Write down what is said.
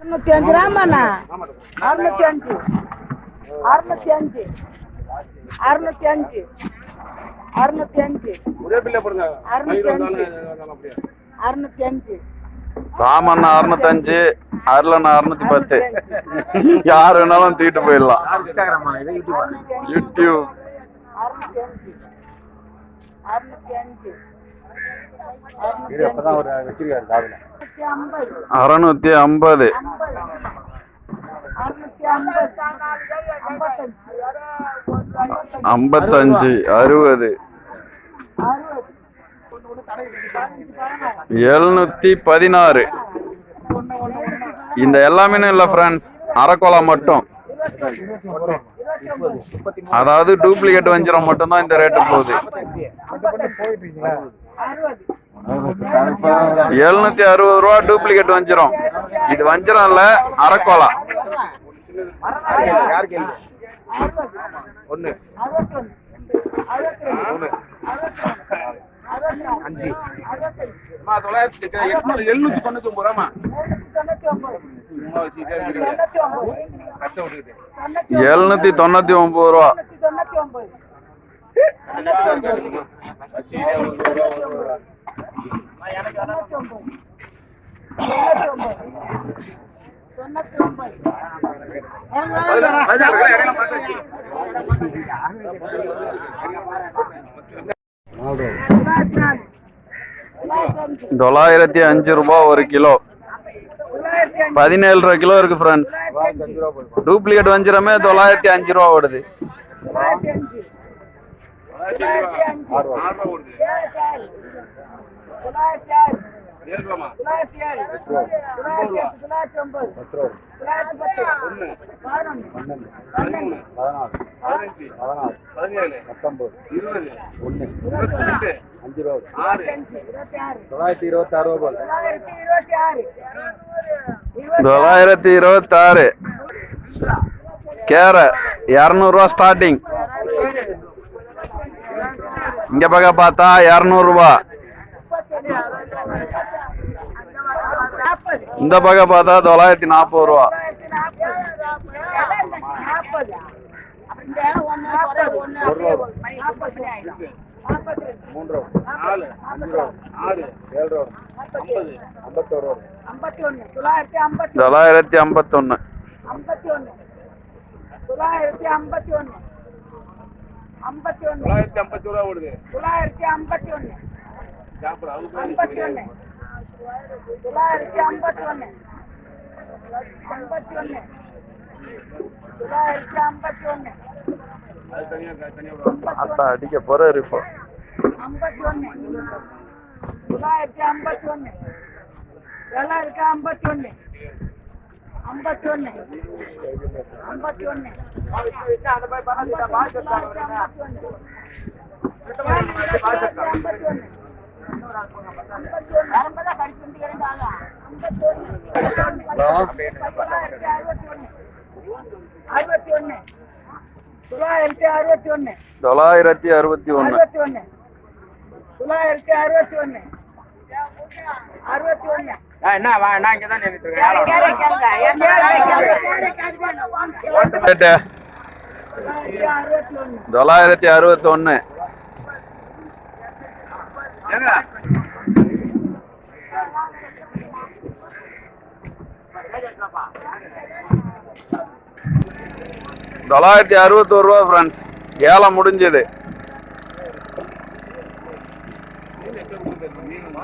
அறுநூத்தி அஞ்சு ராமண்ணா? அறுநூத்தி அஞ்சு. அறுநூத்தி அஞ்சு. அறுநூத்தி அஞ்சு. அறுநூத்தி அஞ்சு. அறுநூத்தி அஞ்சு. அறுநூத்தி அஞ்சு. ராமண்ணா அறுநூத்தஞ்சு அருளண்ணா அறுநூத்தி பத்து. யார் வேணாலும் தூக்கிட்டு போயிடலாம். இன்ஸ்டாகிராம் இது யூடியூப் யூடியூப். அறுநூத்தி அஞ்சு. அறுநூத்தி ஐம்பது. ஐம்பத்தஞ்சு அறுபது. எழுநூத்தி பதினாறு. இந்த எல்லாமே இல்லை ஃப்ரெண்ட்ஸ் அரைக்கோலா மட்டும். அதாவது டூப்ளிகேட் வஞ்சிரம் மட்டும்தான் இந்த ரேட்டு போகுது. எழுநூத்தி அறுபது ரூபா டூப்ளிகேட் வஞ்சிரம். இது வஞ்சிரம் இல்ல அரைக்கோலா நாலு அஞ்சு. தொள்ளாயிரத்தி எழுநூத்தி தொண்ணூத்தி ஒன்பது ரூபாமா எழுநூத்தி தொண்ணூத்தி ஒன்பது ரூபா. தொண்ணூத்தி ஒன்பது. தொள்ளாயிரத்தி அஞ்சு ரூபா ஒரு கிலோ. பதினேழு ரூபா கிலோ இருக்கு ஃப்ரெண்ட்ஸ் டூப்ளிகேட் வஞ்சிரமே தொள்ளாயிரத்தி அஞ்சு ரூபா ஓடுது. ரூபா ஓடுது. ஏழு ரூபாமா? பதிமூணு, பதினஞ்சு, பதினேழு, இருபது, இருபத்தி ரெண்டு, ஆறு, அஞ்சு இருபத்தி ஆறு தொள்ளாயிரத்தி இருபத்தி ஆறு ரூபா தொள்ளாயிரத்தி இருபத்தி ஆறு இருபத்தி தொள்ளாயிரத்தி இருபத்தாறு. கேர இரநூறுவா ஸ்டார்டிங் இங்க பக்கம் பார்த்தா இரநூறுபா இந்த பக்கம் பார்த்தா தொள்ளாயிரத்தி நாற்பது ரூபா. தொள்ளாயிரத்தி மூன்று நாலு அஞ்சு ஆறு ஏழு ஐம்பது ஐம்பத்தோரு ஐம்பத்தி தொள்ளாயிரத்தி ஐம்பத்தி தொள்ளாயிரத்தி ஐம்பத்தொன்னு. ஐம்பத்தி ஒன்று தொள்ளாயிரத்தி ஐம்பத்தி ஒன்று ஐம்பத்தி ஒன்று தொள்ளாயிரத்தி ஐம்பத்தி ரூபா ஓடுது. தொள்ளாயிரத்தி ஐம்பத்தி ஒன்று ஐம்பத்தி ஒன்று தொள்ளாயிரத்தி ஐம்பத்தி ஒன்று ஐம்பத்தி ஒன்று தொள்ளாயிரத்தி ஐம்பத்தி ஒன்று அடிக்க போறாரு இப்போ. ஐம்பத்தி ஒன்று தொள்ளாயிரத்தி ஐம்பத்தி ஒன்று தொள்ளாயிரத்தி ஐம்பத்தி ஒன்று ஐம்பத்தி ஒன்று ஐம்பத்தி ஒன்று அறுபத்தி ஒன்று தொள்ளாயிரத்தி அறுபத்தி ஒன்று தொள்ளாயிரத்தி அறுபத்தி ஒன்னு அறுபத்தி ஒன்று தொள்ளாயிரத்தி அறுபத்தி ஒன்று அறுபத்தி ஒன்று என்ன வா நான் இங்க தான் நின்னுட்டு இருக்கேன். தொள்ளாயிரத்தி அறுபத்தி ஒன்னு தொள்ளாயிரத்தி அறுபத்தோரு ரூபா ஃப்ரெண்ட்ஸ் ஏலம் முடிஞ்சது.